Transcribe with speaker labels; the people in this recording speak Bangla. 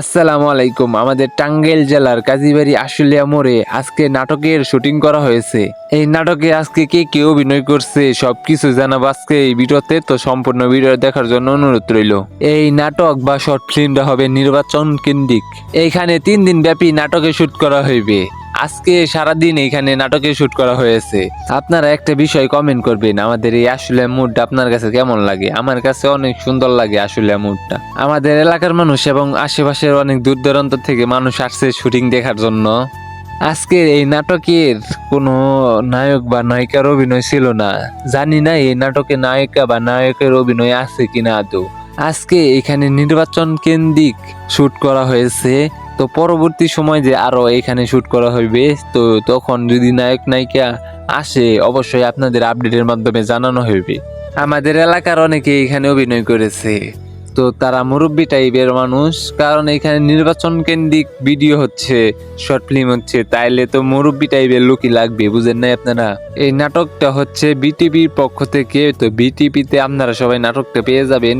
Speaker 1: আসসালামু আলাইকুম, আমাদের টাঙ্গাইল জেলার কাজীবাড়ি আশুলিয়া মোড়ে আজকে নাটকের শুটিং করা হয়েছে। এই নাটকে আজকে কে কে অভিনয় করছে সব কিছু জানাব আজকে এই ভিডিওতে, তো সম্পূর্ণ ভিডিও দেখার জন্য অনুরোধ রইল। এই নাটক বা শর্ট ফিল্মটা হবে নির্বাচন কেন্দ্রিক। এইখানে তিন দিন ব্যাপী নাটকে শুট করা হইবে। আজকে সারাদিন এখানে নাটকে শুট করা হয়েছে। আপনারা একটা বিষয় কমেন্ট করবেন, আমাদের এই আসলে মুডটা আপনার কাছে কেমন লাগে? আমার কাছে অনেক সুন্দর লাগে আসলে মুডটা আমাদের এলাকার মানুষ এবং আশেপাশের অনেক দূর দূরান্ত থেকে মানুষ আসছে শুটিং দেখার জন্য। আজকের এই নাটকের কোনো নায়ক বা নায়িকার অভিনয় ছিল না। জানি না এই নাটকে নায়িকা বা নায়কের অভিনয় আছে কিনা আদৌ। আজকে এখানে নির্বাচন কেন্দ্রিক শুট করা হয়েছে। তো পরবর্তী সময় যে আরও এখানে শুট করা হইবে, তো তখন যদি নায়ক, নায়িকা আসে, অবশ্যই আপনাদের আপডেটের মাধ্যমে জানানো হইবে। আমাদের এলাকার অনেকে এখানে অভিনয় করেছে। তো তারা মুরব্বী টাইপের মানুষ, কারণ এখানে নির্বাচন কেন্দ্রিক ভিডিও হচ্ছে শর্ট ফিল্ম হচ্ছে, তাইলে তো মুরব্বী টাইপের লোকই লাগবে, বুঝেন নাই আপনারা? এই নাটকটা হচ্ছে বিটিভির পক্ষ থেকে, তো বিটিভিতে আপনারা সবাই নাটকটা পেয়ে যাবেন।